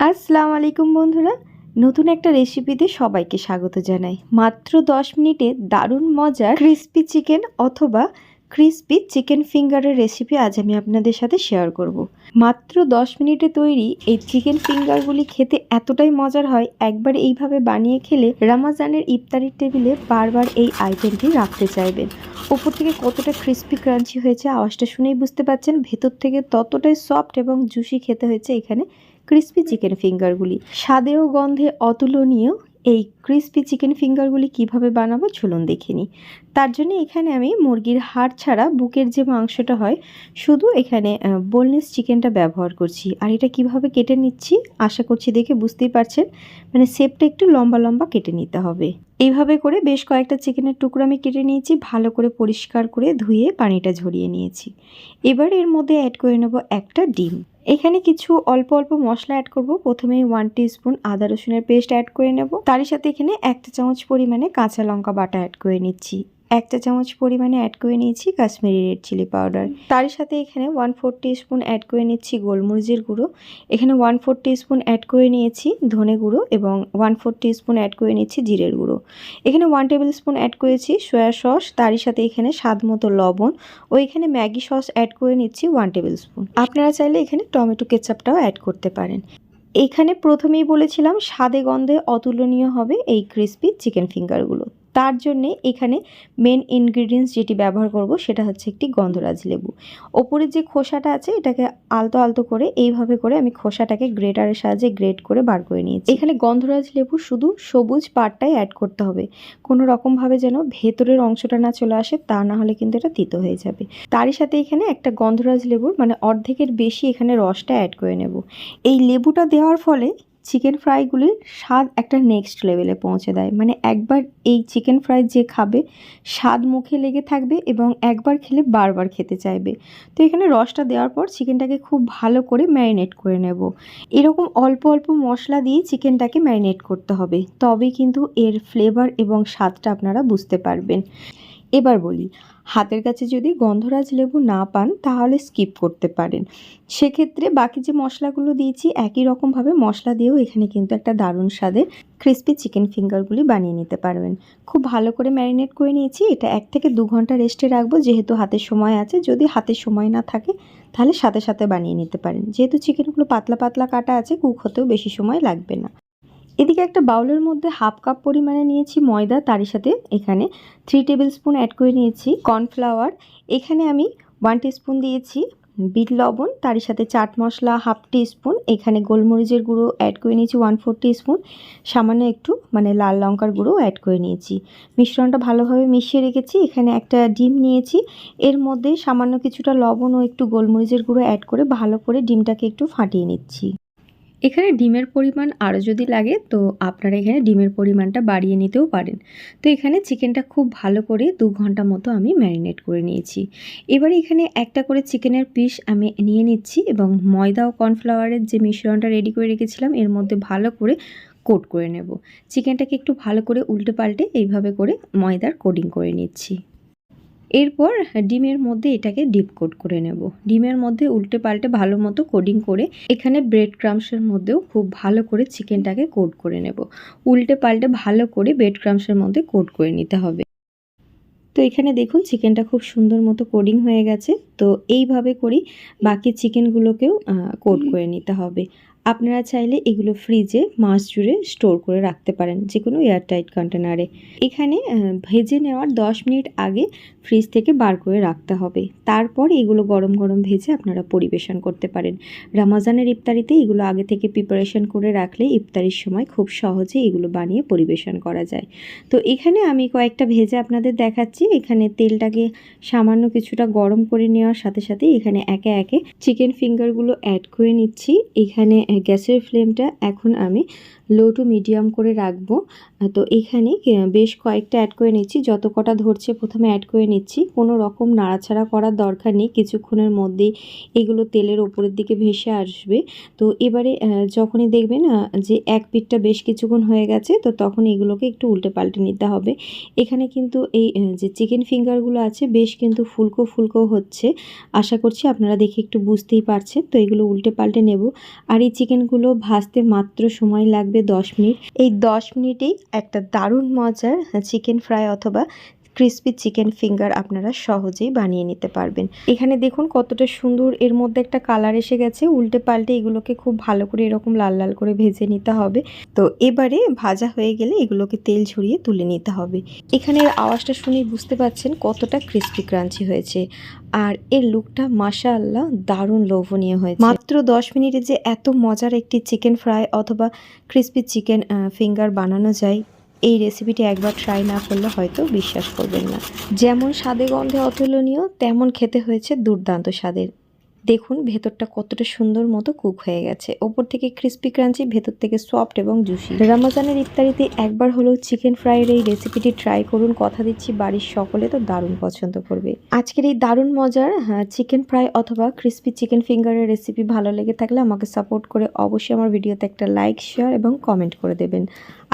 আসসালামু আলাইকুম বন্ধুরা। নতুন একটা রেসিপিতে সবাইকে স্বাগত জানাই। মাত্র দশ মিনিটে দারুণ মজার ক্রিস্পি চিকেন অথবা ক্রিসপি চিকেন ফিঙ্গারের রেসিপি আজ আমি আপনাদের সাথে শেয়ার করব। মাত্র দশ মিনিটে তৈরি এই চিকেন ফিঙ্গারগুলি খেতে এতটাই মজার হয়, একবার এইভাবে বানিয়ে খেলে রামাজানের ইফতারির টেবিলে বারবার এই আইটেমটি রাখতে চাইবেন। ওপর থেকে কতটা ক্রিস্পি ক্রাঞ্চি হয়েছে, আওয়াজটা শুনেই বুঝতে পারছেন ভেতর থেকে ততটাই সফট এবং জুসি খেতে হয়েছে এখানে ক্রিস্পি চিকেন ফিঙ্গারগুলি স্বাদে ও গন্ধে অতুলনীয় এই ক্রিস্পি চিকেন ফিঙ্গারগুলি কীভাবে বানাবো চলুন দেখে তার জন্য এখানে আমি মুরগির হাড় ছাড়া বুকের যে মাংসটা হয়, শুধু এখানে বোনলেস চিকেনটা ব্যবহার করছি। আর এটা কীভাবে কেটে নিচ্ছি, আশা করছি দেখে বুঝতেই পারছেন। মানে শেপটা একটু লম্বা লম্বা কেটে নিতে হবে। এইভাবে করে বেশ কয়েকটা চিকেনের টুকরো আমি কেটে নিয়েছি, ভালো করে পরিষ্কার করে ধুয়ে পানিটা ঝরিয়ে নিয়েছি। এবার এর মধ্যে অ্যাড করে নেব একটা ডিম। এখানে কিছু অল্প অল্প মশলা অ্যাড করব। প্রথমেই ওয়ান স্পুন আদা রসুনের পেস্ট অ্যাড করে নেব। তারই সাথে এখানে একটা চামচ পরিমাণে কাঁচা লঙ্কা বাটা অ্যাড করে নিচ্ছি। একটা চামচ পরিমাণে অ্যাড করে নিয়েছি কাশ্মীরি রেড চিলি পাউডার তারই সাথে এখানে ওয়ান ফোর স্পুন অ্যাড করে নিচ্ছি গোলমরিচের গুঁড়ো। এখানে ওয়ান ফোর স্পুন অ্যাড করে নিয়েছি ধনে গুঁড়ো এবং ওয়ান ফোর স্পুন অ্যাড করে নিচ্ছি জিরের গুঁড়ো। এখানে ওয়ান টেবিল স্পুন অ্যাড করেছি সয়া সস তারই সাথে এখানে স্বাদ মতো লবণ ও এখানে ম্যাগি সস অ্যাড করে নিচ্ছি ওয়ান টেবিল স্পুন আপনারা চাইলে এখানে টমেটো কেচাপটাও অ্যাড করতে পারেন। এখানে প্রথমেই বলেছিলাম স্বাদে গন্ধে অতুলনীয় হবে এই ক্রিস্পি চিকেন ফিঙ্গারগুলো তার জন্যে এখানে মেন ইনগ্রিডিয়েন্টস যেটি ব্যবহার করব সেটা হচ্ছে একটি গন্ধরাজ লেবু। ওপরের যে খোসাটা আছে এটাকে আলতো আলতো করে এইভাবে করে আমি খোসাটাকে গ্রেটারের সাহায্যে গ্রেট করে বার করে নিয়েছি। এখানে গন্ধরাজ লেবু শুধু সবুজ পাটটাই অ্যাড করতে হবে। কোনো রকমভাবে যেন ভেতরের অংশটা না চলে আসে তা না হলে কিন্তু এটা তিতো হয়ে যাবে। তারই সাথে এখানে একটা গন্ধরাজ লেবুর মানে অর্ধেকের বেশি এখানে রসটা অ্যাড করে নেব। এই লেবুটা দেওয়ার ফলে চিকেন ফ্রাইগুলির স্বাদ একটা নেক্সট লেভেলে পৌঁছে দেয়। মানে একবার এই চিকেন ফ্রাই যে খাবে, স্বাদ মুখে লেগে থাকবে এবং একবার খেলে বারবার খেতে চাইবে। তো এখানে রসটা দেওয়ার পর চিকেনটাকে খুব ভালো করে ম্যারিনেট করে নেব। এরকম অল্প অল্প মশলা দিয়ে চিকেনটাকে ম্যারিনেট করতে হবে। তবে কিন্তু এর ফ্লেভার এবং স্বাদটা আপনারা বুঝতে পারবেন। এবার বলি, হাতের কাছে যদি গন্ধরাজ লেবু না পান, তাহলে স্কিপ করতে পারেন। সেক্ষেত্রে বাকি যে মশলাগুলো দিয়েছি, একই রকমভাবে মশলা দিয়েও এখানে কিন্তু একটা দারুণ স্বাদের ক্রিস্পি চিকেন ফিঙ্গারগুলি বানিয়ে নিতে পারবেন। খুব ভালো করে ম্যারিনেট করে নিয়েছি, এটা এক থেকে দু ঘণ্টা রেস্টে রাখব, যেহেতু হাতে সময় আছে, যদি হাতে সময় না থাকে, তাহলে সাথে সাথে বানিয়ে নিতে পারেন। যেহেতু চিকেনগুলো পাতলা পাতলা কাটা আছে কুক হতেও বেশি সময় লাগবে না। এদিকে একটা বাউলের মধ্যে হাফ কাপ পরিমাণে নিয়েছি ময়দা, তারই সাথে এখানে থ্রি টেবিল স্পুন অ্যাড করে নিয়েছি কর্নফ্লাওয়ার এখানে আমি ওয়ান স্পুন দিয়েছি বিট লবণ, তারই সাথে chaat masala half teaspoon এখানে গোলমরিচের গুঁড়ো অ্যাড করে নিয়েছি ওয়ান ফোর স্পুন সামান্য একটু মানে লাল লঙ্কার গুঁড়ো অ্যাড করে নিয়েছি। মিশ্রণটা ভালোভাবে মিশিয়ে রেখেছি। এখানে একটা ডিম নিয়েছি। এর মধ্যে সামান্য কিছুটা লবণ ও একটু গোলমরিচের গুঁড়ো অ্যাড করে ভালো করে ডিমটাকে একটু ফাটিয়ে নিচ্ছি। এখানে ডিমের পরিমাণ আরও যদি লাগে, তো আপনারা এখানে ডিমের পরিমাণটা বাড়িয়ে নিতেও পারেন। তো এখানে চিকেনটা খুব ভালো করে দু ঘণ্টা মতো আমি ম্যারিনেট করে নিয়েছি। এবারে এখানে একটা করে চিকেনের পিস আমি নিয়ে নিচ্ছি এবং ময়দা ও কর্নফ্লাওয়ারের যে মিশ্রণটা রেডি করে রেখেছিলাম, এর মধ্যে ভালো করে কোট করে নেব। চিকেনটাকে একটু ভালো করে উল্টে পাল্টে এইভাবে করে ময়দার কোডিং করে নিচ্ছি। এরপর ডিমের মধ্যে এটাকে ডিপ কোট করে নেব। ডিমের মধ্যে উল্টে পাল্টে ভালো মতো কোডিং করে এখানে ব্রেড ক্রামসের মধ্যেও খুব ভালো করে চিকেনটাকে কোট করে নেব। উল্টে পাল্টে ভালো করে ব্রেড ক্রামসের মধ্যে কোট করে নিতে হবে। তো এখানে দেখুন চিকেনটা খুব সুন্দর মতো কোডিং হয়ে গেছে। তো এইভাবে করি বাকি চিকেনগুলোকেও কোট করে নিতে হবে। আপনারা চাইলে এগুলো ফ্রিজে মাস জুড়ে স্টোর করে রাখতে পারেন যে কোনো এয়ারটাইট কন্টেনারে এখানে ভেজে নেওয়ার দশ মিনিট আগে ফ্রিজ থেকে বার করে রাখতে হবে। তারপর এগুলো গরম গরম ভেজে আপনারা পরিবেশন করতে পারেন। রামাজানের ইফতারিতে এগুলো আগে থেকে প্রিপারেশন করে রাখলে ইফতারির সময় খুব সহজে এগুলো বানিয়ে পরিবেশন করা যায়। তো এখানে আমি কয়েকটা ভেজে আপনাদের দেখাচ্ছি। এখানে তেলটাকে সামান্য কিছুটা গরম করে নেওয়ার সাথে সাথে এখানে একে একে চিকেন ফিঙ্গারগুলো অ্যাড করে নিচ্ছি। এখানে গ্যাসের ফ্লেমটা এখন আমি লো টু মিডিয়াম করে রাখব। তো এখানে বেশ কয়েকটা অ্যাড করে নিচ্ছি। যত কটা ধরছে প্রথমে অ্যাড করে নিচ্ছি। কোনো রকম নাড়াছাড়া করার দরকার নেই। কিছুক্ষণের মধ্যেই এগুলো তেলের ওপরের দিকে ভেসে আসবে। তো এবারে যখনই দেখবেন যে এক পিঠটা বেশ কিছুক্ষণ হয়ে গেছে, তো তখন এগুলোকে একটু উল্টে পাল্টে নিতে হবে। এখানে কিন্তু এই যে চিকেন ফিঙ্গারগুলো আছে, বেশ কিন্তু ফুলকো ফুলকো হচ্ছে। আশা করছি আপনারা দেখে একটু বুঝতেই পারছেন। তো এগুলো উল্টে পাল্টে নেব। আর এই চিকেনগুলো ভাজতে মাত্র সময় লাগবে দশ মিনিট। এই দশ মিনিটেই একটা দারুণ মজার চিকেন ফ্রাই অথবা ক্রিসপি চিকেন ফিঙ্গার আপনারা সহজেই বানিয়ে নিতে পারবেন। এখানে দেখুন কতটা সুন্দর, এর মধ্যে একটা কালার এসে গেছে। উল্টে পাল্টে এগুলোকে খুব ভালো করে এরকম লাল লাল করে ভেজে নিতে হবে। তো এবারে ভাজা হয়ে গেলে এগুলোকে তেল ঝরিয়ে তুলে নিতে হবে। এখানে আওয়াজটা শুনে বুঝতে পাচ্ছেন কতটা ক্রিস্পি ক্রাঞ্চি হয়েছে। আর এর লুকটা মাশা আল্লাহ দারুণ লোভনীয় হয়েছে। মাত্র দশ মিনিটে যে এত মজার একটি চিকেন ফ্রাই অথবা ক্রিস্পি চিকেন ফিঙ্গার বানানো যায় এই রেসিপিটি একবার ট্রাই না করলে হয়তো বিশ্বাস করবেন না। যেমন স্বাদে গন্ধে অতুলনীয়, তেমন খেতে হয়েছে দুর্দান্ত স্বাদের। দেখুন ভেতরটা কতটা সুন্দর মতো কুক হয়ে গেছে। ওপর থেকে ক্রিস্পি ক্রাঞ্চি, ভেতর থেকে সফট এবং জুসি। রমজানের ইফতারিতে একবার হলেও চিকেন ফ্রাইয়ের এই রেসিপিটি ট্রাই করুন, কথা দিচ্ছি বাড়ির সকলে তো দারুণ পছন্দ করবে। আজকের এই দারুণ মজার হ্যাঁ চিকেন ফ্রাই অথবা ক্রিস্পি চিকেন ফিঙ্গারের রেসিপি ভালো লেগে থাকলে আমাকে সাপোর্ট করে অবশ্যই আমার ভিডিওতে একটা লাইক, শেয়ার এবং কমেন্ট করে দেবেন।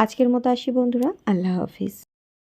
আজকের মতো আসি বন্ধুরা, আল্লাহ হাফিজ।